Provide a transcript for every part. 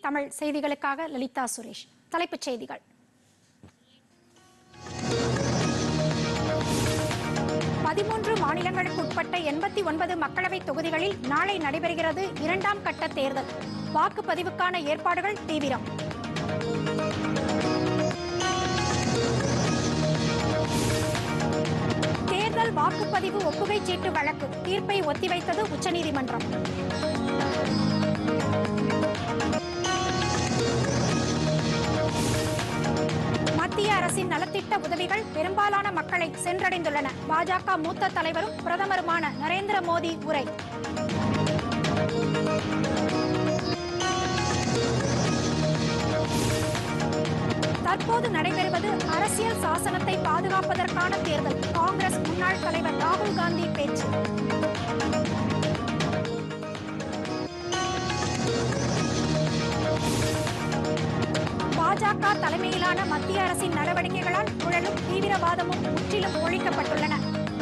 தமிழ் செய்திகளுக்காக லலிதா சுரேஷ். தலைப்புச் செய்திகள். பதிமூன்று மாநிலங்களுக்கு உட்பட்ட எண்பத்தி ஒன்பது மக்களவை தொகுதிகளில் நாளை நடைபெறுகிறது இரண்டாம் கட்ட தேர்தல். வாக்குப்பதிவுக்கான ஏற்பாடுகள் தீவிரம். தேர்தல் வாக்குப்பதிவு ஒப்புகை சீட்டு வழக்கு தீர்ப்பை ஒத்திவைத்தது உச்சநீதிமன்றம். செய்திகள் பெரும்பாலான மக்களை சென்றடைந்துள்ளன. பாஜக மூத்த தலைவரும் பிரதமருமான நரேந்திர மோடி உரை. தற்போது நடைபெறுவது அரசியல் சாசனத்தை பாதுகாப்பதற்கான தேர்தல். காங்கிரஸ் முன்னாள் தலைவர் ராகுல் காந்தி பேச்சு. பாஜக தலைமையிலான மத்திய அரசின் நடவடிக்கைகளால் ஊழலும் தீவிரவாதமும் முற்றிலும் ஒழிக்கப்பட்டுள்ளன.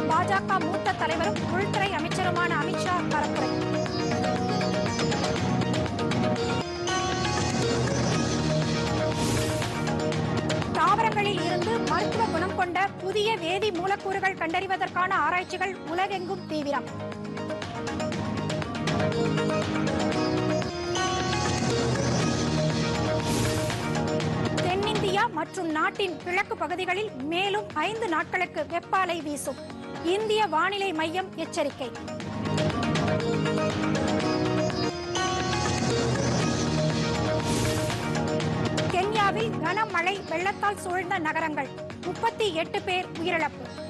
பாஜக மூத்த தலைவரும் உள்துறை அமைச்சருமான அமித்ஷா பரப்புரை. தாவரங்களில் இருந்து மருத்துவ குணம் கொண்ட புதிய வேதி மூலக்கூறுகள் கண்டறிவதற்கான ஆராய்ச்சிகள் உலகெங்கும் தீவிரம். இந்தியா மற்றும் நாட்டின் கிழக்கு பகுதிகளில் மேலும் ஐந்து நாட்களுக்கு வெப்பாலை வீசும். இந்திய வானிலை மையம் எச்சரிக்கை. கென்யாவில் கனமழை வெள்ளத்தால் சூழ்ந்த நகரங்கள். முப்பத்தி எட்டு பேர் உயிரிழப்பு.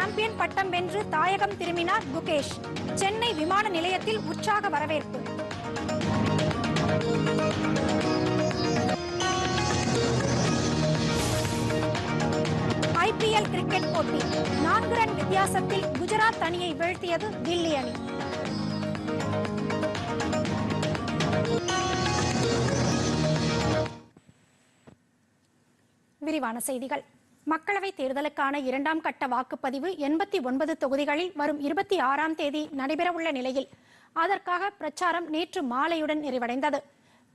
சாம்பியன் பட்டம் வென்று தாயகம் திரும்பினார் குகேஷ். சென்னை விமான நிலையத்தில் உற்சாக வரவேற்பு. ஐபிஎல் கிரிக்கெட் போட்டி. நான்கு ரன் வித்தியாசத்தில் குஜராத் அணியை வீழ்த்தியது தில்லி அணி. விரிவான செய்திகள். மக்களவைத் தேர்தலுக்கான இரண்டாம் கட்ட வாக்குப்பதிவு எண்பத்தி ஒன்பது தொகுதிகளில் வரும் இருபத்தி ஆறாம் தேதி நடைபெறவுள்ள நிலையில் அதற்காக பிரச்சாரம் நேற்று மாலையுடன் நிறைவடைந்தது.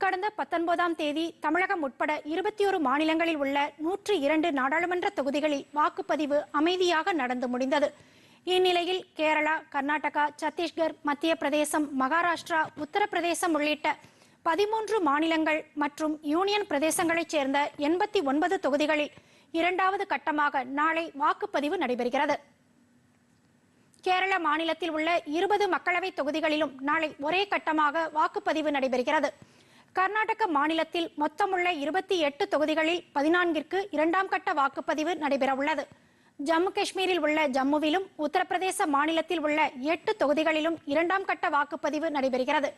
கடந்த பத்தொன்பதாம் தேதி தமிழகம் உட்பட இருபத்தி ஒரு மாநிலங்களில் உள்ள நூற்று இரண்டு நாடாளுமன்ற தொகுதிகளில் வாக்குப்பதிவு அமைதியாக நடந்து முடிந்தது. இந்நிலையில் கேரளா கர்நாடகா சத்தீஸ்கர் மத்திய பிரதேசம் மகாராஷ்டிரா உத்தரப்பிரதேசம் உள்ளிட்ட பதிமூன்று மாநிலங்கள் மற்றும் யூனியன் பிரதேசங்களைச் சேர்ந்த எண்பத்தி ஒன்பது தொகுதிகளில் இரண்டாவது கட்டமாக நாளை வாக்குப்பதிவு நடைபெறுகிறது. கேரள மாநிலத்தில் உள்ள இருபது மக்களவை தொகுதிகளிலும் நாளை ஒரே கட்டமாக வாக்குப்பதிவு நடைபெறுகிறது. கர்நாடக மாநிலத்தில் மொத்தமுள்ள இருபத்தி எட்டு தொகுதிகளில் பதினான்கிற்கு இரண்டாம் கட்ட வாக்குப்பதிவு நடைபெறவுள்ளது. ஜம்மு காஷ்மீரில் உள்ள ஜம்முவிலும் உத்தரப்பிரதேச மாநிலத்தில் உள்ள எட்டு தொகுதிகளிலும் இரண்டாம் கட்ட வாக்குப்பதிவு நடைபெறுகிறது.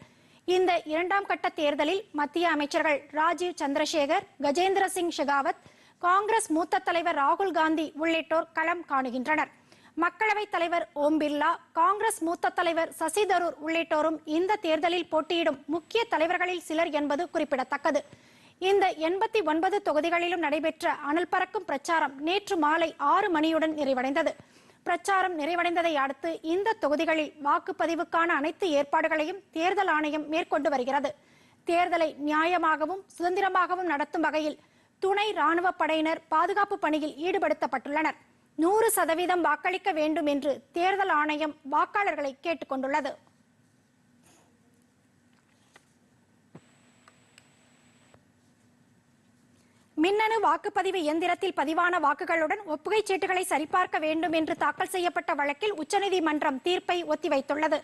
இந்த இரண்டாம் கட்ட தேர்தலில் மத்திய அமைச்சர்கள் ராஜீவ் சந்திரசேகர் கஜேந்திர சிங் ஷெகாவத் காங்கிரஸ் மூத்த தலைவர் ராகுல் காந்தி உள்ளிட்டோர் களம் காணுகின்றனர். மக்களவைத் தலைவர் ஓம் பிர்லா காங்கிரஸ் மூத்த தலைவர் சசி தரூர் உள்ளிட்டோரும் இந்த தேர்தலில் போட்டியிடும் முக்கிய தலைவர்களில் சிலர் என்பது குறிப்பிடத்தக்கது. இந்த எண்பத்தி ஒன்பது தொகுதிகளிலும் நடைபெற்ற அனல் பறக்கும் பிரச்சாரம் நேற்று மாலை ஆறு மணியுடன் நிறைவடைந்தது. பிரச்சாரம் நிறைவடைந்ததை அடுத்து இந்த தொகுதிகளில் வாக்குப்பதிவுக்கான அனைத்து ஏற்பாடுகளையும் தேர்தல் ஆணையம் மேற்கொண்டு வருகிறது. தேர்தலை நியாயமாகவும் சுதந்திரமாகவும் நடத்தும் வகையில் துணை ராணுவ படையினர் பாதுகாப்பு பணியில் ஈடுபடுத்தப்பட்டுள்ளனர். நூறு சதவீதம் வாக்களிக்க வேண்டும் என்று தேர்தல் ஆணையம் வாக்காளர்களை கேட்டுக்கொண்டுள்ளது மின்னணு வாக்குப்பதிவு இயந்திரத்தில் பதிவான வாக்குகளுடன் ஒப்புகைச் சீட்டுகளை சரிபார்க்க வேண்டும் என்று தாக்கல் செய்யப்பட்ட வழக்கில் உச்சநீதிமன்றம் தீர்ப்பை ஒத்திவைத்துள்ளது.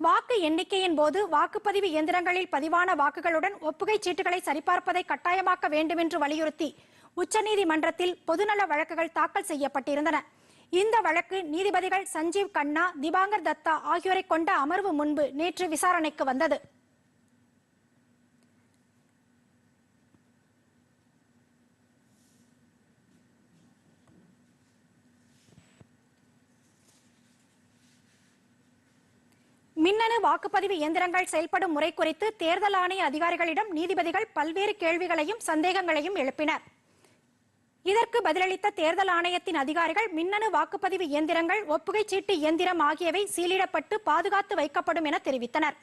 வாக்கு எண்ணிக்கையின் போது வாக்குப்பதிவு இயந்திரங்களில் பதிவான வாக்குகளுடன் ஒப்புகை சீட்டுகளை சரிபார்ப்பதை கட்டாயமாக்க வேண்டும் என்று வலியுறுத்தி உச்சநீதிமன்றத்தில் பொதுநல வழக்குகள் தாக்கல் செய்யப்பட்டிருந்தன. இந்த வழக்கு நீதிபதிகள் சஞ்சீவ் கண்ணா திபாங்கர் தத்தா ஆகியோரை கொண்ட அமர்வு முன்பு நேற்று விசாரணைக்கு வந்தது. மின்னணு வாக்குப்பதிவு இயந்திரங்கள் செயல்படும் முறை குறித்து தேர்தல் ஆணைய அதிகாரிகளிடம் நீதிபதிகள் பல்வேறு கேள்விகளையும் சந்தேகங்களையும் எழுப்பினர். இதற்கு பதிலளித்த தேர்தல் ஆணையத்தின் அதிகாரிகள் மின்னணு வாக்குப்பதிவு இயந்திரங்கள் ஒப்புகை சீட்டு இயந்திரம் ஆகியவை சீலிடப்பட்டு பாதுகாத்து வைக்கப்படும் என தெரிவித்தனர்.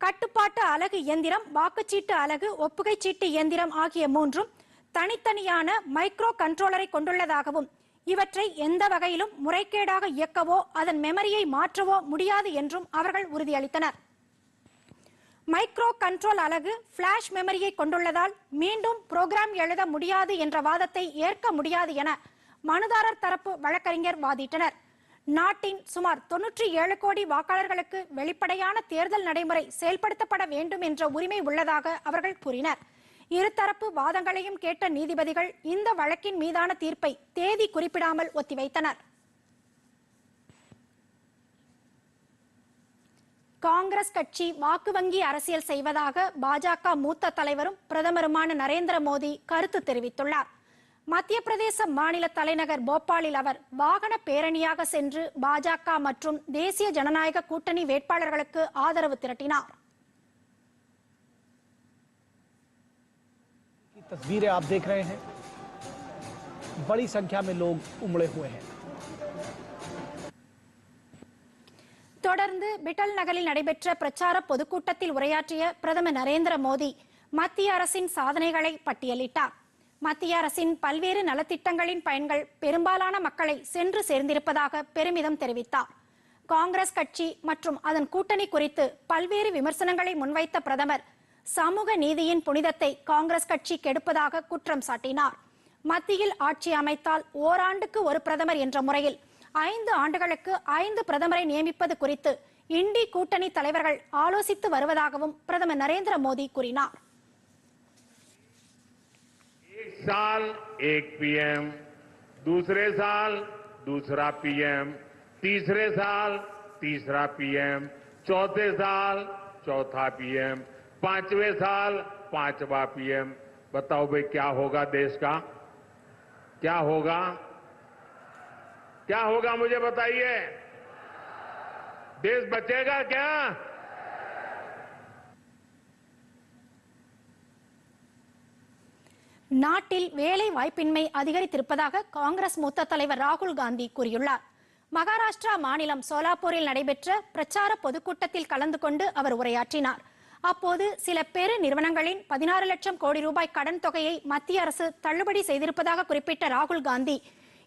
கட்டுப்பாட்டு அலகு இயந்திரம் வாக்குச்சீட்டு அலகு ஒப்புகை சீட்டு இயந்திரம் ஆகிய மூன்றும் தனித்தனியான மைக்ரோ கண்ட்ரோலரை கொண்டுள்ளதாகவும் இவற்றை எந்த வகையிலும் முறைகேடாக இயக்கவோ அதன் மெமரியை மாற்றவோ முடியாது என்றும் அவர்கள் உறுதியளித்தனர். மைக்ரோ கண்ட்ரோல் அலகு ஃபிளாஷ் மெமரியை கொண்டுள்ளதால் மீண்டும் புரோகிராம் எழுத முடியாது என்ற வாதத்தை ஏற்க முடியாது என மனுதாரர் தரப்பு வழக்கறிஞர் வாதிட்டனர். நாட்டின் சுமார் தொன்னூற்றி ஏழு கோடி வாக்காளர்களுக்கு வெளிப்படையான தேர்தல் நடைமுறை செயல்படுத்தப்பட வேண்டும் என்ற உரிமை உள்ளதாக அவர்கள் கூறினர். இருதரப்பு வாதங்களையும் கேட்ட நீதிபதிகள் இந்த வழக்கின் மீதான தீர்ப்பை தேதி குறிப்பிடாமல் ஒத்திவைத்தனர். காங்கிரஸ் கட்சி வாக்கு வங்கி அரசியல் செய்வதாக பாஜக மூத்த தலைவரும் பிரதமருமான நரேந்திர மோடி கருத்து தெரிவித்துள்ளார். மத்திய பிரதேச மாநில தலைநகர் போபாலில் அவர் வாகன பேரணியாக சென்று பாஜக மற்றும் தேசிய ஜனநாயக கூட்டணி வேட்பாளர்களுக்கு ஆதரவு திரட்டினார். तस्वीरें आप देख रहे हैं बड़ी संख्या में लोग उमड़े हुए हैं தொடர்ந்து பிட்டல் நகரில் நடைபெற்ற பிரச்சார பொதுக்கூட்டத்தில் உரையாற்றிய பிரதமர் நரேந்திர மோடி மத்திய அரசின் சாதனைகளை பட்டியலிட்டார் மத்திய அரசின் பல்வேறு நலத்திட்டங்களின் பயன்கள் பெரும்பாலான மக்களை சென்று சேர்ந்திருப்பதாக பெருமிதம் தெரிவித்தார் காங்கிரஸ் கட்சி மற்றும் அதன் கூட்டணி குறித்து பல்வேறு விமர்சனங்களை முன்வைத்த பிரதமர் சமூக நீதியின் புனிதத்தை காங்கிரஸ் கட்சி கெடுப்பதாக குற்றம் சாட்டினார் மத்தியில் ஆட்சி அமைத்தால் ஓராண்டுக்கு ஒரு பிரதமர் என்ற முறையில் ஐந்து ஆண்டுகளுக்கு ஐந்து பிரதமரை நியமிப்பது குறித்து இண்டி கூட்டணி தலைவர்கள் ஆலோசித்து வருவதாகவும் பிரதமர் நரேந்திர மோடி கூறினார் एक साल एक पीएम दूसरे साल दूसरा पीएम तीसरे साल तीसरा पीएम चौथे साल चौथा पीएम पांचवें साल पांचवा पीएम बताओ भाई क्या होगा देश का क्या होगा क्या होगा मुझे बताइए देश बचेगा क्या நாட்டில் வேலை வாய்ப்பின்மை அதிகரித்திருப்பதாக காங்கிரஸ் மூத்த தலைவர் ராகுல் காந்தி கூறியுள்ளார் மகாராஷ்டிரா மாநிலம் சோலாப்பூரில் நடைபெற்ற பிரச்சார பொதுக்கூட்டத்தில் கலந்து கொண்டு அவர் உரையாற்றினார் அப்போது சில பெரு நிறுவனங்களின் பதினாறு லட்சம் கோடி ரூபாய் கடன் தொகையை மத்திய அரசு தள்ளுபடி செய்திருப்பதாக குறிப்பிட்ட ராகுல் காந்தி.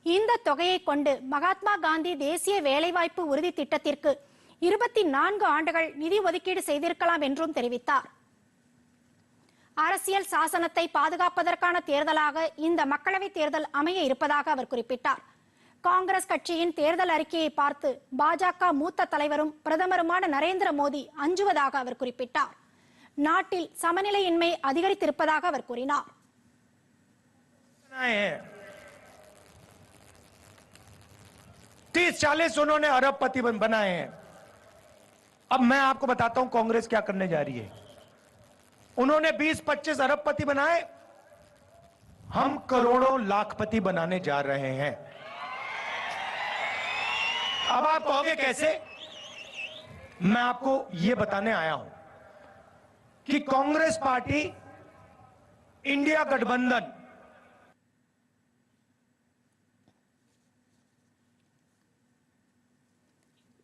இந்த தொகையை கொண்டு மகாத்மா காந்தி தேசிய வேலைவாய்ப்பு உறுதி திட்டத்திற்கு இருபத்தி நான்கு ஆண்டுகள் நிதி ஒதுக்கீடு செய்திருக்கலாம் என்றும் தெரிவித்தார். அரசியல் சாசனத்தை பாதுகாப்பதற்கான தேர்தலாக இந்த மக்களவை தேர்தல் அமைய இருப்பதாக அவர் குறிப்பிட்டார். காங்கிரஸ் கட்சியின் தேர்தல் அறிக்கையை பார்த்து பாஜக மூத்த தலைவரும் பிரதமருமான நரேந்திர மோடி அஞ்சுவதாக அவர் குறிப்பிட்டார். நாட்டில் சமநிலையின்மை அதிகரித்திருப்பதாக அவர் கூறினார் बनाए हैं तीस चालीस उन्होंने अरबपति बन- बनाए हैं अब मैं आपको बताता हूं कांग्रेस क्या करने जा रही है उन्होंने 20-25 अरबपति बनाए हम करोड़ों लाखपति बनाने जा रहे हैं अब आप कहोगे कैसे मैं आपको यह बताने आया हूं कि कांग्रेस पार्टी इंडिया गठबंधन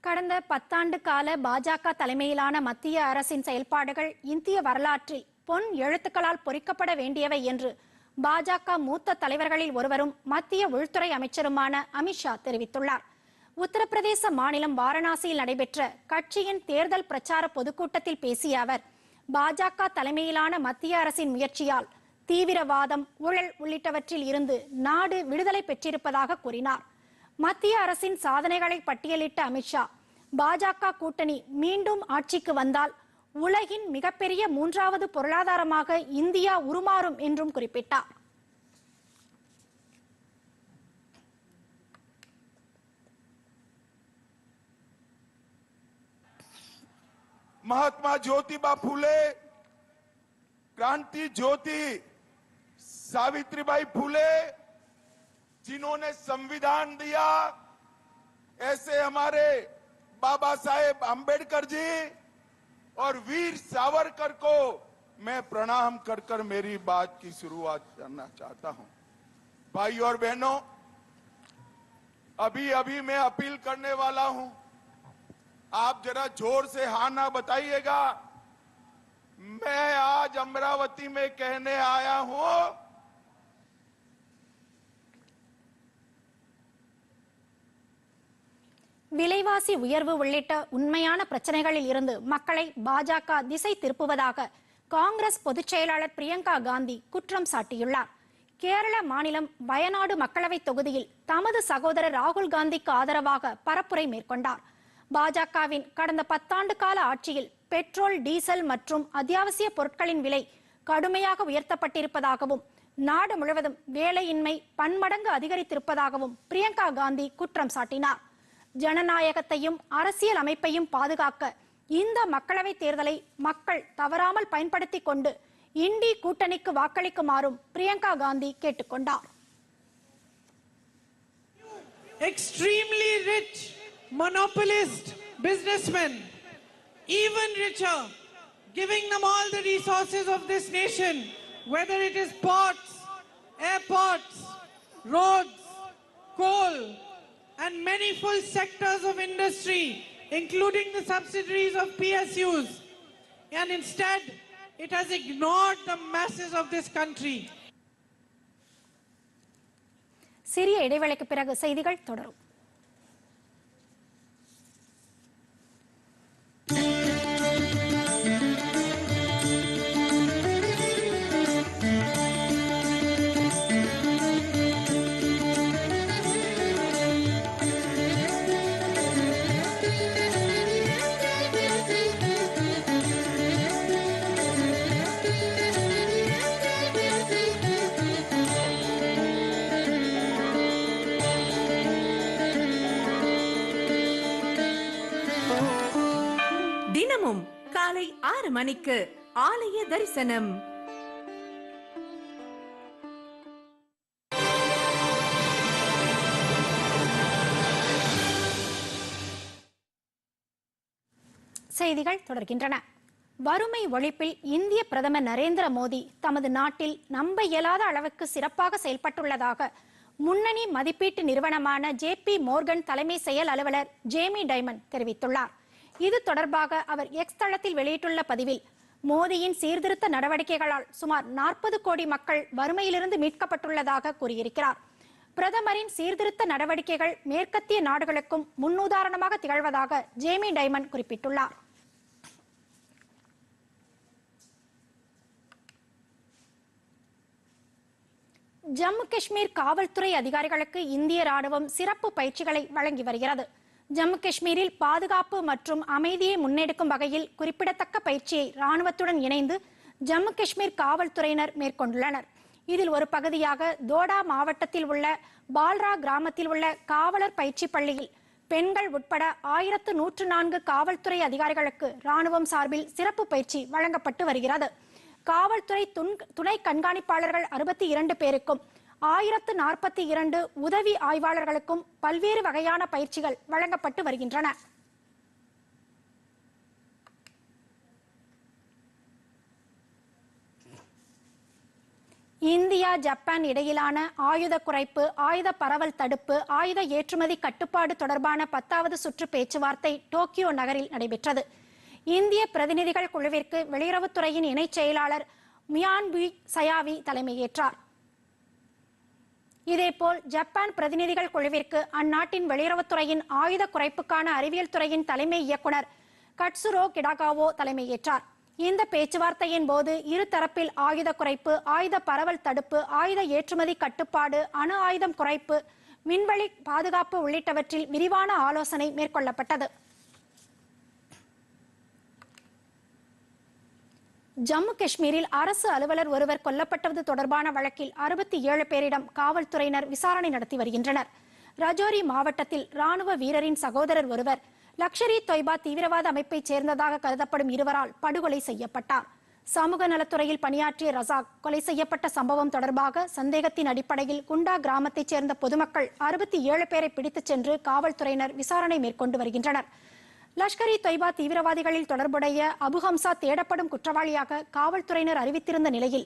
கடந்த பத்தாண்டு கால பாஜக தலைமையிலான மத்திய அரசின் செயல்பாடுகள் இந்திய வரலாற்றில் பொன் எழுத்துக்களால் பொறிக்கப்பட வேண்டியவை என்று பாஜக மூத்த தலைவர்களில் ஒருவரும் மத்திய உள்துறை அமைச்சருமான அமித்ஷா தெரிவித்துள்ளார் உத்தரப்பிரதேச மாநிலம் வாரணாசியில் நடைபெற்ற கட்சியின் தேர்தல் பிரச்சார பொதுக்கூட்டத்தில் பேசிய அவர் பாஜக தலைமையிலான மத்திய அரசின் முயற்சியால் தீவிரவாதம் ஊழல் உள்ளிட்டவற்றில் இருந்து நாடு விடுதலை பெற்றிருப்பதாக கூறினார். மத்திய அரசின் சாதனைகளை பட்டியலிட்ட அமித்ஷா பாஜக கூட்டணி மீண்டும் ஆட்சிக்கு வந்தால் உலகின் மிகப்பெரிய மூன்றாவது பொருளாதாரமாக இந்தியா உருமாறும் என்றும் குறிப்பிட்டார். महात्मा ज्योतिबा फूले, क्रांति ज्योति सावित्रीबाई फूले, जिन्होंने संविधान दिया, ऐसे हमारे बाबा साहेब अंबेडकर जी और वीर सावरकर को मैं प्रणाम कर कर मेरी बात की शुरुआत करना चाहता हूँ। भाई और बहनों अभी अभी मैं अपील करने वाला हूँ आप जरा जोर से हा ना बताइएगा मैं आज अमरावती में कहने आया हूं விலைவாசி உயர்வு உள்ளிட்ட உண்மையான பிரச்சனைகளில் இருந்து மக்களை பாஜக திசை திருப்புவதாக காங்கிரஸ் பொதுச் செயலாளர் பிரியங்கா காந்தி குற்றம் சாட்டியுள்ளார் கேரள மாநிலம் வயநாடு மக்களவைத் தொகுதியில் தமது சகோதரர் ராகுல் காந்திக்கு ஆதரவாக பரப்புரை மேற்கொண்டார் பாஜகவின் கடந்த பத்தாண்டு கால ஆட்சியில் பெட்ரோல் டீசல் மற்றும் அத்தியாவசிய பொருட்களின் விலை கடுமையாக உயர்த்தப்பட்டிருப்பதாகவும் நாடு முழுவதும் வேலையின்மை பன்மடங்கு அதிகரித்திருப்பதாகவும் பிரியங்கா காந்தி குற்றம் சாட்டினார். ஜனநாயகத்தையும் அரசியல் அமைப்பையும் பாதுகாக்க இந்த மக்களவை தேர்தலை மக்கள் தவறாமல் பயன்படுத்திக் கொண்டு இண்டி கூட்டணிக்கு வாக்களிக்குமாறும் பிரியங்கா காந்தி கேட்டுக்கொண்டார். Extremely rich. monopolist businessmen, even richer, giving them all the resources of this nation, whether it is ports, airports, roads, coal, and many full sectors of industry, including the subsidiaries of PSUs. And instead, it has ignored the masses of this country. சிறிய இடைவேளைக்கு பிறகு செய்திகள் தொடரும் ஆறு மணிக்கு ஆலய தரிசனம். செய்திகள் தொடர்கின்றன. வறுமை ஒழிப்பில் இந்திய பிரதமர் நரேந்திர மோடி தமது நாட்டில் நம்ப இயலாத அளவுக்கு சிறப்பாக செயல்பட்டுள்ளதாக முன்னணி மதிப்பீட்டு நிறுவனமான ஜே பி மோர்கன் தலைமை செயல் அலுவலர் ஜேமி டைமண்ட் தெரிவித்துள்ளார். இது தொடர்பாக அவர் எக்ஸ் தளத்தில் வெளியிட்டுள்ள பதிவில் மோடியின் சீர்திருத்த நடவடிக்கைகளால் சுமார் நாற்பது கோடி மக்கள் வறுமையிலிருந்து மீட்கப்பட்டுள்ளதாக கூறியிருக்கிறார். பிரதமரின் சீர்திருத்த நடவடிக்கைகள் மேற்கத்திய நாடுகளுக்கும் முன்னுதாரணமாக திகழ்வதாக ஜேமி டைமண்ட் குறிப்பிட்டுள்ளார். ஜம்மு காஷ்மீர் காவல்துறை அதிகாரிகளுக்கு இந்திய ராணுவம் சிறப்பு பயிற்சிகளை வழங்கி வருகிறது. ஜம்மு காஷ்மீரில் பாதுகாப்பு மற்றும் அமைதியை முன்னெடுக்கும் வகையில் குறிப்பிடத்தக்க பயிற்சியை ராணுவத்துடன் இணைந்து ஜம்மு காஷ்மீர் காவல்துறையினர் மேற்கொண்டுள்ளனர். இதில் ஒரு பகுதியாக தோடா மாவட்டத்தில் உள்ள பால்ரா கிராமத்தில் உள்ள காவலர் பயிற்சி பள்ளியில் பெண்கள் உட்பட ஆயிரத்து நூற்று நான்கு காவல்துறை அதிகாரிகளுக்கு ராணுவம் சார்பில் சிறப்பு பயிற்சி வழங்கப்பட்டு வருகிறது. காவல்துறை துணை கண்காணிப்பாளர்கள் அறுபத்தி இரண்டு பேருக்கும் ஆயிரத்து நாற்பத்தி இரண்டு உதவி ஆய்வாளர்களுக்கும் பல்வேறு வகையான பயிற்சிகள் வழங்கப்பட்டு வருகின்றன. இந்தியா ஜப்பான் இடையிலான ஆயுத குறைப்பு ஆயுத பரவல் தடுப்பு ஆயுத ஏற்றுமதி கட்டுப்பாடு தொடர்பான பத்தாவது சுற்று பேச்சுவார்த்தை டோக்கியோ நகரில் நடைபெற்றது. இந்திய பிரதிநிதிகள் குழுவிற்கு வெளியுறவுத்துறையின் இணைச் செயலாளர் மியான்பி சயாவி தலைமையேற்றார். இதேபோல் ஜப்பான் பிரதிநிதிகள் குழுவிற்கு அந்நாட்டின் வெளியுறவுத்துறையின் ஆயுத குறைப்புக்கான அறிவியல் துறையின் தலைமை இயக்குனர் கட்சுரோ கிடாகாவோ தலைமையேற்றார். இந்த பேச்சுவார்த்தையின் போது இருதரப்பில் ஆயுத குறைப்பு ஆயுத பரவல் தடுப்பு ஆயுத ஏற்றுமதி கட்டுப்பாடு அணு ஆயுதம் குறைப்பு விண்வெளி பாதுகாப்பு உள்ளிட்டவற்றில் விரிவான ஆலோசனை மேற்கொள்ளப்பட்டது. ஜம்மு காஷ்மீரில் அரசு அலுவலர் ஒருவர் கொல்லப்பட்டது தொடர்பான வழக்கில் அறுபத்தி ஏழு பேரிடம் காவல்துறையினர் விசாரணை நடத்தி வருகின்றனர். ரஜோரி மாவட்டத்தில் ராணுவ வீரரின் சகோதரர் ஒருவர் லக்ஷர் இ தொய்பா தீவிரவாத அமைப்பைச் சேர்ந்ததாக கருதப்படும் இருவரால் படுகொலை செய்யப்பட்டார். சமூக நலத்துறையில் பணியாற்றிய ரசாக் கொலை செய்யப்பட்ட சம்பவம் தொடர்பாக சந்தேகத்தின் அடிப்படையில் குண்டா கிராமத்தைச் சேர்ந்த பொதுமக்கள் அறுபத்தி ஏழு பேரை பிடித்துச் சென்று காவல்துறையினர் விசாரணை மேற்கொண்டு வருகின்றனர். லஷ்கர் இ தொய்பா தீவிரவாதிகளில் தொடர்புடைய அபுஹம்சா தேடப்படும் குற்றவாளியாக காவல்துறையினர் அறிவித்திருந்த நிலையில்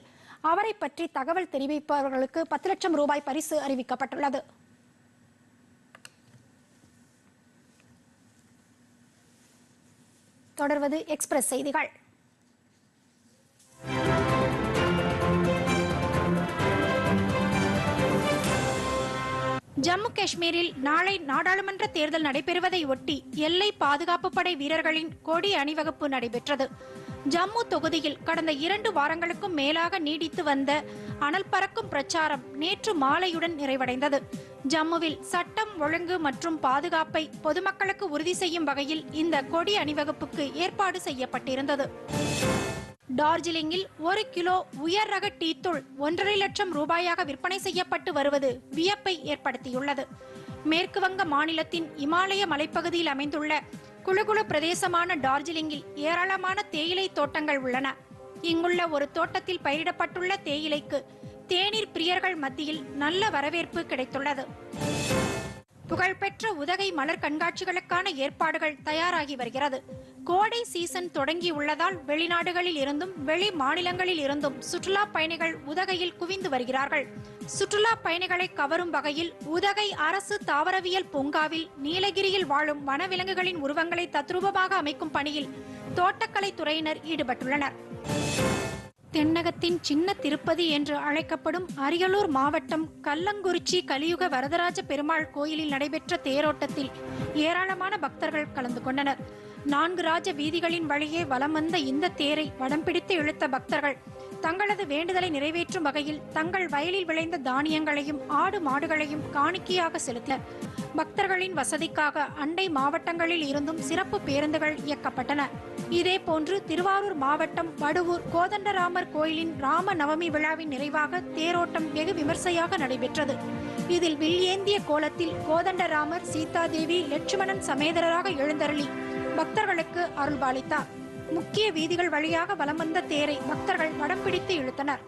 அவரை பற்றி தகவல் தெரிவிப்பவர்களுக்கு பத்து லட்சம் ரூபாய் பரிசு அறிவிக்கப்பட்டுள்ளது. தொடர்வது எக்ஸ்பிரஸ் செய்திகள். ஜம்மு காஷ்மீரில் நாளை நாடாளுமன்ற தேர்தல் நடைபெறுவதை ஒட்டி எல்லை பாதுகாப்பு படை வீரர்களின் கொடி அணிவகுப்பு நடைபெற்றது. ஜம்மு தொகுதியில் கடந்த இரண்டு வாரங்களுக்கும் மேலாக நீடித்து வந்த அனல் பறக்கும் பிரச்சாரம் நேற்று மாலையுடன் நிறைவடைந்தது. ஜம்முவில் சட்டம் ஒழுங்கு மற்றும் பாதுகாப்பை பொதுமக்களுக்கு உறுதி செய்யும் வகையில் இந்த கொடி அணிவகுப்புக்கு ஏற்பாடு செய்யப்பட்டிருந்தது. டார்ஜிலிங்கில் ஒரு கிலோ உயர் ரக டீத்தூள் ஒன்றரை லட்சம் ரூபாயாக விற்பனை செய்யப்பட்டு வருவது வியப்பை ஏற்படுத்தியுள்ளது. மேற்கு வங்க மாநிலத்தின் இமாலய மலைப்பகுதியில் அமைந்துள்ள குழுகுழு பிரதேசமான டார்ஜிலிங்கில் ஏராளமான தேயிலை தோட்டங்கள் உள்ளன. இங்குள்ள ஒரு தோட்டத்தில் பயிரிடப்பட்டுள்ள தேயிலைக்கு தேநீர் பிரியர்கள் மத்தியில் நல்ல வரவேற்பு கிடைத்துள்ளது. புகழ்பெற்ற உதகை மலர் கண்காட்சிகளுக்கான ஏற்பாடுகள் தயாராகி வருகிறது. கோடை சீசன் தொடங்கியுள்ளதால் வெளிநாடுகளில் இருந்தும் வெளி மாநிலங்களில் இருந்தும் சுற்றுலா பயணிகள் உதகையில் குவிந்து வருகிறார்கள். சுற்றுலா பயணிகளை கவரும் வகையில் உதகை அரசு தாவரவியல் பூங்காவில் நீலகிரியில் வாழும் வனவிலங்குகளின் உருவங்களை தத்ரூபமாக அமைக்கும் பணியில் தோட்டக்கலை துறையினர் ஈடுபட்டுள்ளனர். தென்னகத்தின் சின்ன திருப்பதி என்று அழைக்கப்படும் அரியலூர் மாவட்டம் கல்லங்குறிச்சி கலியுக வரதராஜ பெருமாள் கோயிலில் நடைபெற்ற தேரோட்டத்தில் ஏராளமான பக்தர்கள் கலந்து கொண்டனர். நான்கு ராஜ வீதிகளின் வழியே வலம் வந்த இந்த தேரை வடம் பிடித்து இழுத்த பக்தர்கள் தங்களது வேண்டுதலை நிறைவேற்றும் வகையில் தங்கள் வயலில் விளைந்த தானியங்களையும் ஆடு மாடுகளையும் காணிக்கையாக செலுத்தினர். பக்தர்களின் வசதிக்காக அண்டை மாவட்டங்களில் இருந்தும் சிறப்பு பேருந்துகள் இயக்கப்பட்டன. இதேபோன்று திருவாரூர் மாவட்டம் வடுவூர் கோதண்டராமர் கோயிலின் ராம நவமி விழாவின் நிறைவாக தேரோட்டம் வெகு விமர்சையாக நடைபெற்றது. இதில் வில்ஏந்திய கோலத்தில் கோதண்டராமர் சீதாதேவி லட்சுமணன் சமேதரராக எழுந்தருளி பக்தர்களுக்கு அருள்பாலித்தார். முக்கிய வீதிகள் வழியாக வலம் வந்த தேரை பக்தர்கள் வடம் பிடித்து இழுத்தனர்.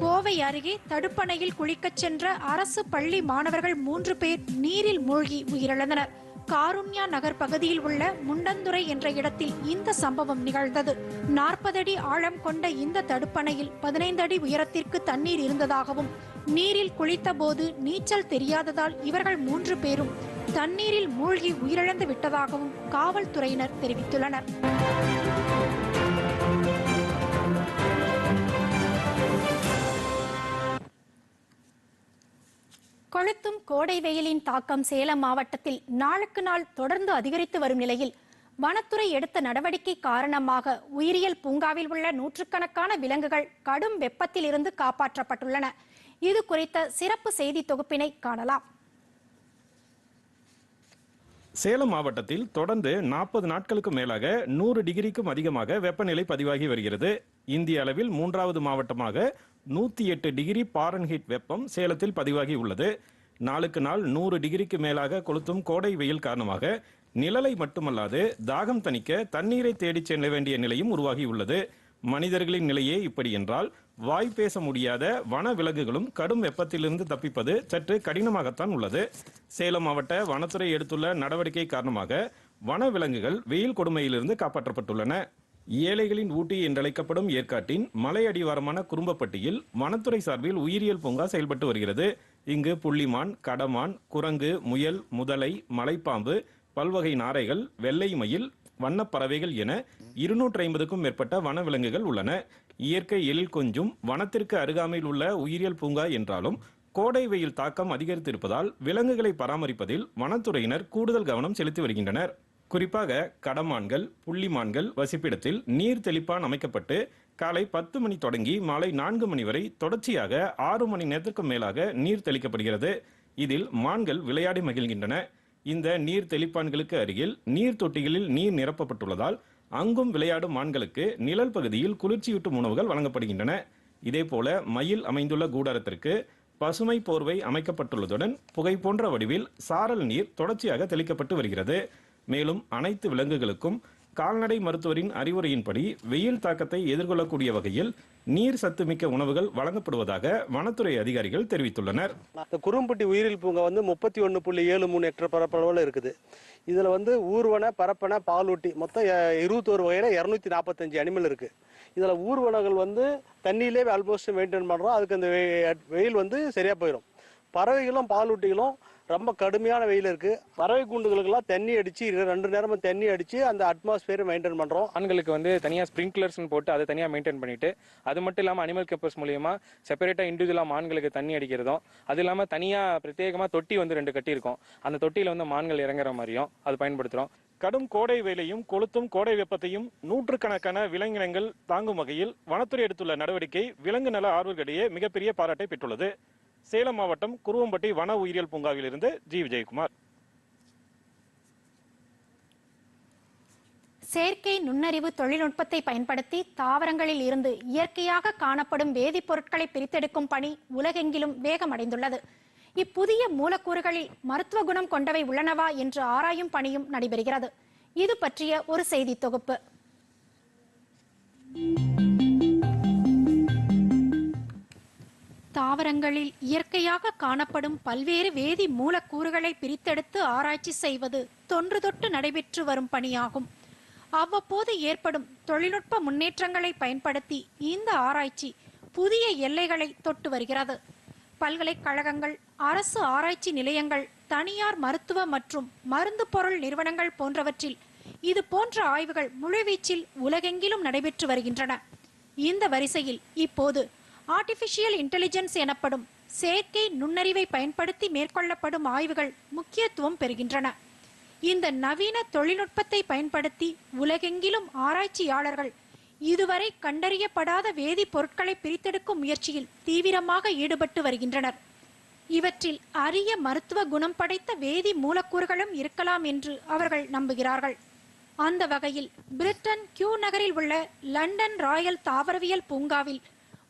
கோவை அருகே தடுப்பணையில் குளிக்கச் சென்ற அரசு பள்ளி மாணவர்கள் மூன்று பேர் நீரில் மூழ்கி உயிரிழந்தனர். காருண்யா நகர் பகுதியில் உள்ள முண்டந்துறை என்ற இடத்தில் இந்த சம்பவம் நிகழ்ந்தது. நாற்பது அடி ஆழம் கொண்ட இந்த தடுப்பணையில் பதினைந்து அடி உயரத்திற்கு தண்ணீர் இருந்ததாகவும் நீரில் குளித்தபோது நீச்சல் தெரியாததால் இவர்கள் மூன்று பேரும் தண்ணீரில் மூழ்கி உயிரிழந்து விட்டதாகவும் காவல்துறையினர் தெரிவித்துள்ளனர். கொளுத்தும் கோடை வெயிலின் தாக்கம் சேலம் மாவட்டத்தில் நாளுக்கு நாள் தொடர்ந்து அதிகரித்து வரும் நிலையில் வனத்துறை எடுத்த நடவடிக்கை காரணமாக உயிரியல் பூங்காவில் உள்ள நூற்றுக்கணக்கான விலங்குகள் கடும் வெப்பத்தில் இருந்து காப்பாற்றப்பட்டுள்ளன. இது குறித்த சிறப்பு செய்தி தொகுப்பினை காணலாம். சேலம் மாவட்டத்தில் தொடர்ந்து நாற்பது நாட்களுக்கு மேலாக நூறு டிகிரிக்கும் அதிகமாக வெப்பநிலை பதிவாகி வருகிறது. இந்திய அளவில் மூன்றாவது மாவட்டமாக நூத்தி எட்டு டிகிரி பாரன்ஹீட் வெப்பம் சேலத்தில் பதிவாகி உள்ளது. நாளுக்கு நாள் நூறு டிகிரிக்கு மேலாக கொளுத்தும் கோடை வெயில் காரணமாக நிழலை மட்டுமல்லாது தாகம் தணிக்க தண்ணீரை தேடிச் செல்ல வேண்டிய நிலையும் உருவாகியுள்ளது மனிதர்களின் நிலையே இப்படி என்றால் வாய் பேச முடியாத வன விலங்குகளும் கடும் வெப்பத்திலிருந்து தப்பிப்பது சற்று கடினமாகத்தான் உள்ளது. சேலம் மாவட்ட வனத்துறை எடுத்துள்ள நடவடிக்கை காரணமாக வன விலங்குகள் வெயில் கொடுமையிலிருந்து காப்பாற்றப்பட்டுள்ளன. ஏழைகளின் ஊட்டி என்றழைக்கப்படும் ஏற்காட்டின் மலை அடிவாரமான குறும்பப்பட்டியில் வனத்துறை சார்பில் உயிரியல் பூங்கா செயல்பட்டு வருகிறது. இங்கு புள்ளிமான் கடமான் குரங்கு முயல் முதலை மலைப்பாம்பு பல்வகை நாரைகள் வெள்ளை மயில் வண்ணப்பறவைகள் என இருநூற்றி ஐம்பதுக்கும் மேற்பட்ட வனவிலங்குகள் உள்ளன. இயற்கை எழில் கொஞ்சும் வனத்திற்கு அருகாமையில் உள்ள உயிரியல் பூங்கா என்றாலும் கோடை வெயில் தாக்கம் அதிகரித்திருப்பதால் விலங்குகளை பராமரிப்பதில் வனத்துறையினர் கூடுதல் கவனம் செலுத்தி வருகின்றனர். குறிப்பாக கடமான்கள் புள்ளிமான்கள் வசிப்பிடத்தில் நீர் தெளிப்பான் அமைக்கப்பட்டு காலை பத்து மணி தொடங்கி மாலை நான்கு மணி வரை தொடர்ச்சியாக ஆறு மணி நேரத்திற்கும் மேலாக நீர் தெளிக்கப்படுகிறது. இதில் மான்கள் விளையாடி மகிழ்கின்றன. இந்த நீர் தெளிப்பான்களுக்கு அருகில் நீர் தொட்டிகளில் நீர் நிரப்பப்பட்டுள்ளதால் அங்கும் விளையாடும் மான்களுக்கு நிழல் பகுதியில் குளிர்ச்சியூட்டும் உணவுகள் வழங்கப்படுகின்றன. இதேபோல மயில் அமைந்துள்ள கூடாரத்திற்கு பசுமை போர்வை அமைக்கப்பட்டுள்ளதுடன் புகை போன்ற வடிவில் சாரல் நீர் தொடர்ச்சியாக தெளிக்கப்பட்டு வருகிறது. மேலும் அனைத்து விலங்குகளுக்கும் கால்நடை மருத்துவரின் அறிவுரையின்படி வெயில் தாக்கத்தை எதிர்கொள்ளக்கூடிய வகையில் நீர் சத்துமிக்க உணவுகள் வழங்கப்படுவதாக வனத்துறை அதிகாரிகள் தெரிவித்துள்ளனர். இந்த குறும்பட்டி உயிரியல் பூங்கா வந்து முப்பத்தி ஒன்று புள்ளி ஏழு மூணு ஹெக்டர் பரப்பளவில் இருக்குது. இதில் வந்து ஊர்வன பரப்பன பாலூட்டி மொத்தம் இருபத்தோரு வகையில் இரநூத்தி நாற்பத்தஞ்சு அனிமல் இருக்குது இதில் ஊர்வனங்கள் வந்து தண்ணியிலே ஆல்மோஸ்ட் மெயின்டைன் பண்ணுறோம் அதுக்கு அந்த வெ- வெயில் வந்து சரியாக போயிடும் பறவைகளும் பாலூட்டிகளும் ரொம்ப கடுமையான வெயில் இருக்கு. பறவை கூண்டுகளுக்கெல்லாம் தண்ணி அடிச்சு ரெண்டு நேரமும் தண்ணி அடிச்சு அந்த அட்மாஸ்பியரை மெயின்டைன் பண்றோம். ஆண்களுக்கு வந்து தனியாக ஸ்ப்ரிங்க்லர்ஸ்னு போட்டு அதை தனியாக மெயின்டைன் பண்ணிட்டு அது மட்டும் இல்லாமல் அனிமல் கப்பர்ஸ் மூலியமா செப்பரேட்டாக இண்டிவிஜுவலாக மான்களுக்கு தண்ணி அடிக்கிறதும் அது இல்லாமல் தனியாக பிரத்யேகமாக தொட்டி வந்து ரெண்டு கட்டியிருக்கோம். அந்த தொட்டியில் வந்து மான்கள் இறங்குற மாதிரியும் அது பயன்படுத்துகிறோம் கடும் கோடை வெயிலையும் கொளுத்தும் கோடை வெப்பத்தையும் நூற்றுக்கணக்கான விலங்கினங்கள் தாங்கும் வகையில் வனத்துறை எடுத்துள்ள நடவடிக்கை விலங்கு நல ஆர்வர்களிடையே மிகப்பெரிய பாராட்டை பெற்றுள்ளது. சேலம் மாவட்டம் குருவம்பட்டி வன உயிரியல் பூங்காவிலிருந்து ஜி விஜயகுமார். செயற்கை நுண்ணறிவு தொழில்நுட்பத்தை பயன்படுத்தி தாவரங்களில் இருந்து இயற்கையாக காணப்படும் வேதிப்பொருட்களை பிரித்தெடுக்கும் பணி உலகெங்கிலும் வேகமடைந்துள்ளது. இப்புதிய மூலக்கூறுகளில் மருத்துவ குணம் கொண்டவை உள்ளனவா என்று ஆராயும் பணியும் நடைபெறுகிறது. இது பற்றிய ஒரு செய்தி தொகுப்பு. தாவரங்களில் இயற்கையாக காணப்படும் பல்வேறு வேதி மூலக்கூறுகளை பிரித்தெடுத்து ஆராய்ச்சி செய்வது தொன்று தொட்டு நடைபெற்று வரும் பணியாகும். அவ்வப்போது ஏற்படும் தொழில்நுட்ப முன்னேற்றங்களை பயன்படுத்தி இந்த ஆராய்ச்சி புதிய எல்லைகளை தொட்டு வருகிறது. பல்கலைக்கழகங்கள் அரசு ஆராய்ச்சி நிலையங்கள் தனியார் மருத்துவ மற்றும் மருந்து பொருள் நிறுவனங்கள் போன்றவற்றில் இது போன்ற ஆய்வுகள் முழுவீச்சில் உலகெங்கிலும் நடைபெற்று வருகின்றன. இந்த வரிசையில் இப்போது ஆர்டிபிஷியல் இன்டெலிஜென்ஸ் எனப்படும் செயற்கை நுண்ணறிவை பயன்படுத்தி மேற்கொள்ளப்படும் ஆய்வுகள் முக்கியத்துவம் பெறுகின்றன. இந்த நவீன தொழில்நுட்பத்தை பயன்படுத்தி உலகெங்கிலும் ஆராய்ச்சியாளர்கள் இதுவரை கண்டறியப்படாத வேதிப்பொருட்களை பிரித்தெடுக்கும் முயற்சியில் தீவிரமாக ஈடுபட்டு வருகின்றனர். இவற்றில் அரிய மருத்துவ குணம் படைத்த வேதி மூலக்கூறுகளும் இருக்கலாம் என்று அவர்கள் நம்புகிறார்கள். அந்த வகையில் பிரிட்டன் கியூ நகரில் உள்ள லண்டன் ராயல் தாவரவியல் பூங்காவில்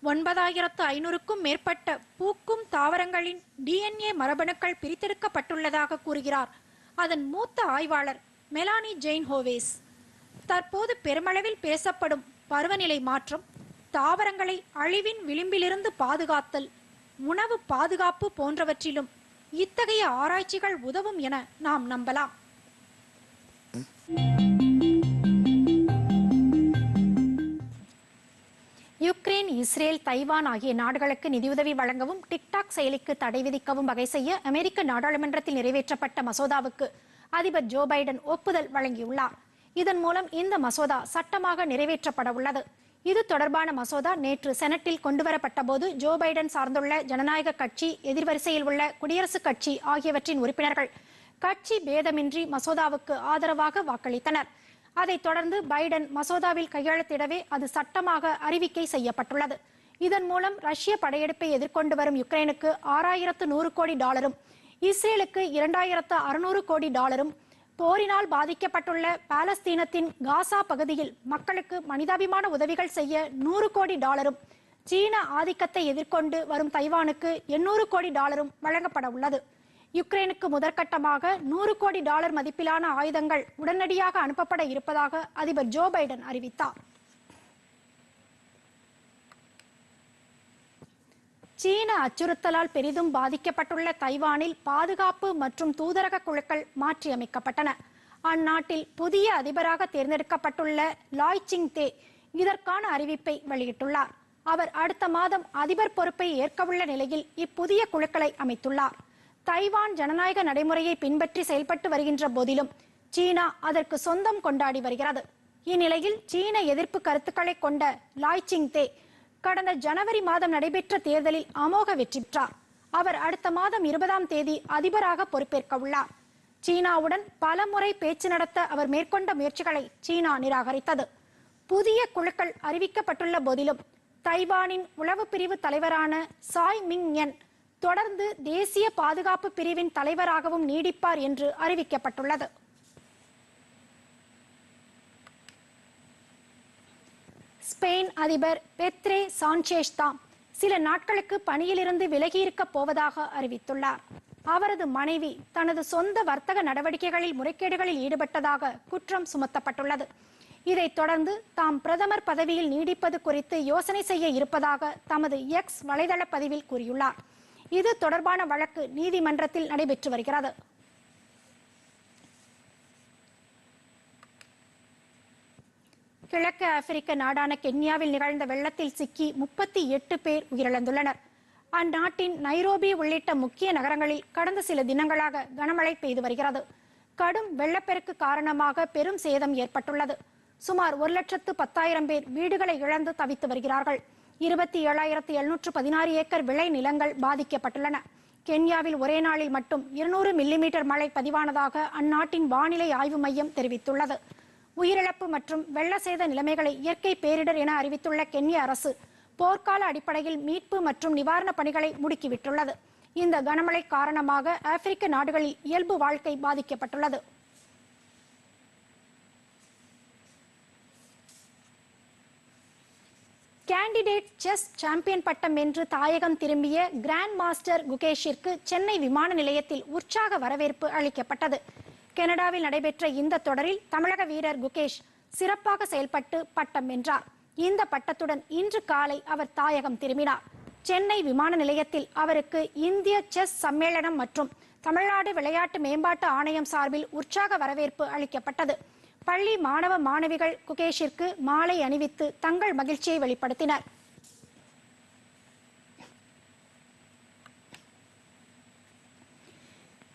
ஒன்பதாயிரத்து ஐநூறுக்கும் மேற்பட்ட பூக்கும் தாவரங்களின் டிஎன்ஏ மரபணுக்கள் பிரித்தெடுக்கப்பட்டுள்ளதாக கூறுகிறார். அதன் மூத்த ஆய்வாளர் மெலானி ஜெயின் ஹோவேஸ். தற்போது பெருமளவில் பேசப்படும் பருவநிலை மாற்றம் தாவரங்களை அழிவின் விளிம்பிலிருந்து பாதுகாத்தல் உணவு பாதுகாப்பு போன்றவற்றிலும் இத்தகைய ஆராய்ச்சிகள் உதவும் என நாம் நம்பலாம். யுக்ரைன் இஸ்ரேல் தைவான் ஆகிய நாடுகளுக்கு நிதியுதவி வழங்கவும் டிக்டாக் செயலிக்கு தடை விதிக்கவும் வகை செய்ய அமெரிக்க நாடாளுமன்றத்தில் நிறைவேற்றப்பட்ட மசோதாவுக்கு அதிபர் ஜோ பைடன் ஒப்புதல் வழங்கியுள்ளார். இதன் மூலம் இந்த மசோதா சட்டமாக நிறைவேற்றப்பட உள்ளது. இது தொடர்பான மசோதா நேற்று செனட்டில் கொண்டுவரப்பட்ட போது ஜோ பைடன் சார்ந்துள்ள ஜனநாயக கட்சி எதிர்வரிசையில் உள்ள குடியரசுக் கட்சி ஆகியவற்றின் உறுப்பினர்கள் கட்சி பேதமின்றி மசோதாவுக்கு ஆதரவாக வாக்களித்தனர். அதைத் தொடர்ந்து பைடன் மசோதாவில் கையெழுத்திடவே அது சட்டமாக அறிவிக்கை செய்யப்பட்டுள்ளது. இதன் மூலம் ரஷ்ய படையெடுப்பை எதிர்கொண்டு வரும் யுக்ரைனுக்கு ஆறாயிரத்து நூறு கோடி டாலரும் இஸ்ரேலுக்கு இரண்டாயிரத்து அறுநூறு கோடி டாலரும் போரினால் பாதிக்கப்பட்டுள்ள பாலஸ்தீனத்தின் காசா பகுதியில் மக்களுக்கு மனிதாபிமான உதவிகள் செய்ய நூறு கோடி டாலரும் சீன ஆதிக்கத்தை எதிர்கொண்டு வரும் தைவானுக்கு எண்ணூறு கோடி டாலரும் வழங்கப்பட உள்ளது யுக்ரைனுக்கு முதற்கட்டமாக நூறு கோடி டாலர் மதிப்பிலான ஆயுதங்கள் உடனடியாக அனுப்பப்பட இருப்பதாக அதிபர் ஜோ பைடன் அறிவித்தார். சீன அச்சுறுத்தலால் பெரிதும் பாதிக்கப்பட்டுள்ள தைவானில் பாதுகாப்பு மற்றும் தூதரக குழுக்கள் மாற்றியமைக்கப்பட்டன. அந்நாட்டில் புதிய அதிபராக தேர்ந்தெடுக்கப்பட்டுள்ள லாய் சிங் தே இதற்கான அறிவிப்பை வெளியிட்டுள்ளார். அவர் அடுத்த மாதம் அதிபர் பொறுப்பை ஏற்கவுள்ள நிலையில் இப்புதிய குழுக்களை அமைத்துள்ளார். தைவான் ஜனநாயக நடைமுறையை பின்பற்றி செயல்பட்டு வருகின்ற போதிலும் சீனா அதற்கு சொந்தம் கொண்டாடி வருகிறது. இந்நிலையில் சீன எதிர்ப்பு கருத்துக்களை கொண்ட லாய் சிங் தே கடந்த ஜனவரி மாதம் நடைபெற்ற தேர்தலில் அமோக வெற்றி பெற்றார். அவர் அடுத்த மாதம் இருபதாம் தேதி அதிபராக பொறுப்பேற்க உள்ளார். சீனாவுடன் பல முறை பேச்சு நடத்த அவர் மேற்கொண்ட முயற்சிகளை சீனா நிராகரித்தது. புதிய குழுக்கள் அறிவிக்கப்பட்டுள்ள போதிலும் தைவானின் உளவு பிரிவு தலைவரான சாய் மிங் என் தொடர்ந்து தேசிய பாதுகாப்பு பிரிவின் தலைவராகவும் நீடிப்பார் என்று அறிவிக்கப்பட்டுள்ளது. ஸ்பெயின் அதிபர் பெத்ரே சான்சேஷ் தாம் சில நாட்களுக்கு பணியிலிருந்து விலகியிருக்க போவதாக அறிவித்துள்ளார். அவரது மனைவி தனது சொந்த வர்த்தக நடவடிக்கைகளில் முறைகேடுகளில் ஈடுபட்டதாக குற்றம் சுமத்தப்பட்டுள்ளது. இதைத் தொடர்ந்து தாம் பிரதமர் பதவியில் நீடிப்பது குறித்து யோசனை செய்ய இருப்பதாக தமது எக்ஸ் வலைதள பதிவில் கூறியுள்ளார். இது தொடர்பான வழக்கு நீதிமன்றத்தில் நடைபெற்று வருகிறது. கிழக்கு ஆப்பிரிக்க நாடான கென்யாவில் நிகழ்ந்த வெள்ளத்தில் சிக்கி முப்பத்தி எட்டு பேர் உயிரிழந்துள்ளனர். அந்நாட்டின் நைரோபி உள்ளிட்ட முக்கிய நகரங்களில் கடந்த சில தினங்களாக கனமழை பெய்து வருகிறது. கடும் வெள்ளப்பெருக்கு காரணமாக பெரும் சேதம் ஏற்பட்டுள்ளது. சுமார் ஒரு லட்சத்து பத்தாயிரம் பேர் வீடுகளை இழந்து தவித்து வருகிறார்கள். இருபத்தி ஏழாயிரத்து எழுநூற்று பதினாறு ஏக்கர் விளை நிலங்கள் பாதிக்கப்பட்டுள்ளன. கென்யாவில் ஒரே நாளில் மட்டும் இருநூறு மில்லிமீட்டர் மழை பதிவானதாக அந்நாட்டின் வானிலை ஆய்வு மையம் தெரிவித்துள்ளது. உயிரிழப்பு மற்றும் வெள்ள சேத நிலைமைகளை இயற்கை பேரிடர் என அறிவித்துள்ள கென்ய அரசு போர்க்கால அடிப்படையில் மீட்பு மற்றும் நிவாரணப் பணிகளை முடுக்கிவிட்டுள்ளது. இந்த கனமழை காரணமாக ஆப்பிரிக்க நாடுகளில் இயல்பு வாழ்க்கை பாதிக்கப்பட்டுள்ளது. கேண்டிடேட் செஸ் சாம்பியன் பட்டம் வென்று தாயகம் திரும்பிய கிராண்ட் மாஸ்டர் குகேஷிற்கு சென்னை விமான நிலையத்தில் உற்சாக வரவேற்பு அளிக்கப்பட்டது. கனடாவில் நடைபெற்ற இந்த தொடரில் தமிழக வீரர் குகேஷ் சிறப்பாக செயல்பட்டு பட்டம் வென்றார். இந்த பட்டத்துடன் இன்று காலை அவர் தாயகம் திரும்பினார். சென்னை விமான நிலையத்தில் அவருக்கு இந்திய செஸ் சம்மேளனம் மற்றும் தமிழ்நாடு விளையாட்டு மேம்பாட்டு ஆணையம் சார்பில் உற்சாக வரவேற்பு அளிக்கப்பட்டது. பள்ளி மாணவ மாணவிகள் குகேஷிற்கு மாலை அணிவித்து தங்கள் மகிழ்ச்சியை வெளிப்படுத்தினர்.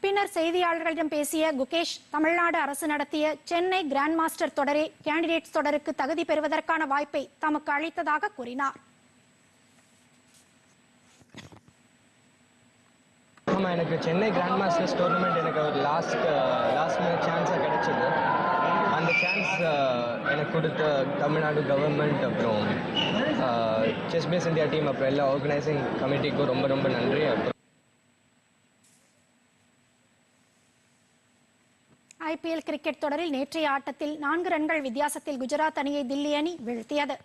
பின்னர் செய்தியாளர்களிடம் பேசிய குகேஷ் தமிழ்நாடு அரசு நடத்திய சென்னை கிராண்ட் மாஸ்டர் தொடரே கேண்டிடேட்ஸ் தொடருக்கு தகுதி பெறுவதற்கான வாய்ப்பை தமக்கு அளித்ததாக கூறினார். ஆமாம் எனக்கு சென்னை கிராண்ட் மாஸ்டர்ஸ் டோர்னமெண்ட் எனக்கு ஒரு லாஸ்ட் லாஸ்ட் மினிட் சான்ஸாக கிடைச்சது. அந்த சான்ஸ் uh, எனக்கு கொடுத்த தமிழ்நாடு கவர்மெண்ட் அப்புறம் செஸ் பேஸ் இந்தியா டீம் அப்புறம் எல்லா ஆர்கனைசிங் கமிட்டிக்கும் ரொம்ப ரொம்ப நன்றி. அப்புறம் ஐபிஎல் கிரிக்கெட் தொடரில் நேற்றைய ஆட்டத்தில் நான்கு ரன்கள் வித்தியாசத்தில் குஜராத் அணியை தில்லி அணி வீழ்த்தியது.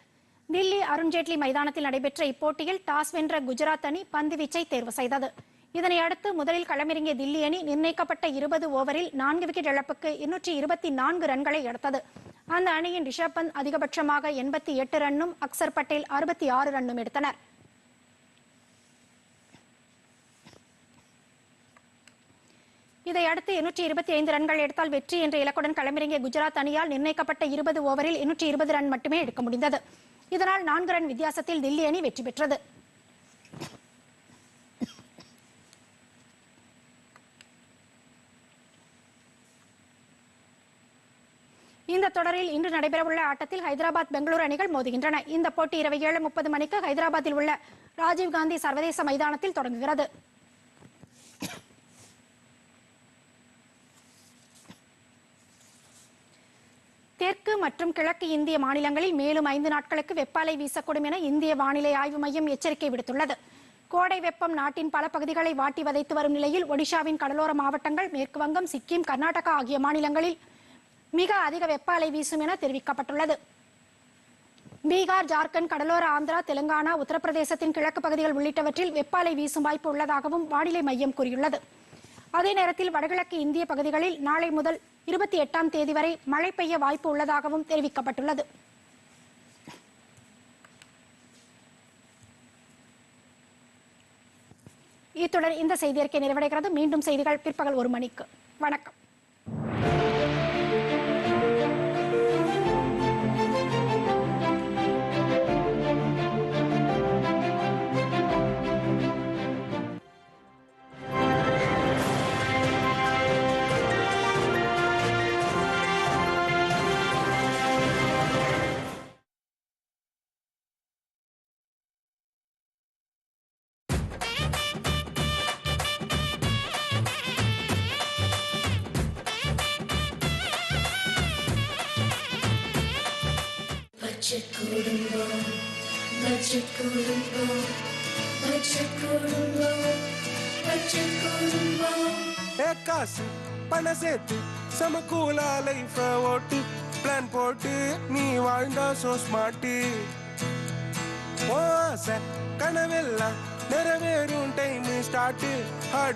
தில்லி அருண்ஜேட்லி மைதானத்தில் நடைபெற்ற இப்போட்டியில் டாஸ் வென்ற குஜராத் அணி பந்து வீச்சை தேர்வு செய்தது. இதனை அடுத்து முதலில் களமிறங்கிய தில்லி அணி நிர்ணயிக்கப்பட்ட இருபது ஓவரில் நான்கு விக்கெட் இழப்புக்கு இருநூற்றி இருபத்தி நான்கு ரன்களை எடுத்தது. அந்த அணியின் ரிஷப் பந்த் அதிகபட்சமாக எண்பத்தி எட்டு ரன்னும் அக்சர் பட்டேல் அறுபத்தி ஆறு ரன்னும் எடுத்தனர். இதையடுத்து இருநூற்றி இருபத்தி ஐந்து ரன்கள் எடுத்தால் வெற்றி என்ற இலக்குடன் களமிறங்கிய குஜராத் அணியால் நிர்ணயிக்கப்பட்ட இருபது ஓவரில் இருநூற்றி இருபது ரன் மட்டுமே எடுக்க முடிந்தது. இதனால் நான்கு ரன் வித்தியாசத்தில் தில்லி அணி வெற்றி பெற்றது. இந்த தொடரில் இன்று நடைபெறவுள்ள ஆட்டத்தில் ஹைதராபாத் பெங்களூரு அணிகள் மோதுகின்றன. இந்த போட்டி இரவு ஏழு முப்பது மணிக்கு ஹைதராபாத்தில் உள்ள ராஜீவ்காந்தி சர்வதேச மைதானத்தில் தொடங்குகிறது. தெற்கு மற்றும் கிழக்கு இந்திய மாநிலங்களில் மேலும் ஐந்து நாட்களுக்கு வெப்பாலை வீசக்கூடும் என இந்திய வானிலை ஆய்வு மையம் எச்சரிக்கை விடுத்துள்ளது. கோடை வெப்பம் நாட்டின் பல பகுதிகளை வாட்டி வதைத்து வரும் நிலையில் ஒடிஷாவின் கடலோர மாவட்டங்கள் மேற்கு வங்கம் சிக்கிம் கர்நாடகா ஆகிய மாநிலங்களில் மிக அதிக வெப்ப அலை வீசும் என தெரிவிக்கப்பட்டுள்ளது. பீகார் ஜார்க்கண்ட் கடலோர ஆந்திரா தெலுங்கானா உத்தரப்பிரதேசத்தின் கிழக்கு பகுதிகள் உள்ளிட்டவற்றில் வெப்ப அலை வீசும் வாய்ப்பு உள்ளதாகவும் வானிலை மையம் கூறியுள்ளது. அதே நேரத்தில் வடகிழக்கு இந்திய பகுதிகளில் நாளை முதல் இருபத்தி எட்டாம் தேதி வரை மழை பெய்ய வாய்ப்பு உள்ளதாகவும் தெரிவிக்கப்பட்டுள்ளது. இத்துடன் இந்த செய்தியறிக்கை நிறைவடைகிறது. மீண்டும் செய்திகள் பிற்பகல் ஒரு மணிக்கு. வணக்கம். பட்ஜெட் குடும்பம் பட்ஜெட் குடும்பம் பட்ஜெட் குடும்பம் ஏ காசு பண சேர்த்து சமக்கூலா லைஃப ஓட்டு. பிளான் போட்டு நீ வாழ்ந்தா சோ ஸ்மார்ட்டு ஓ ஆசை கனவெல்லாம் நிறைவேறும் டைம் ஸ்டார்ட்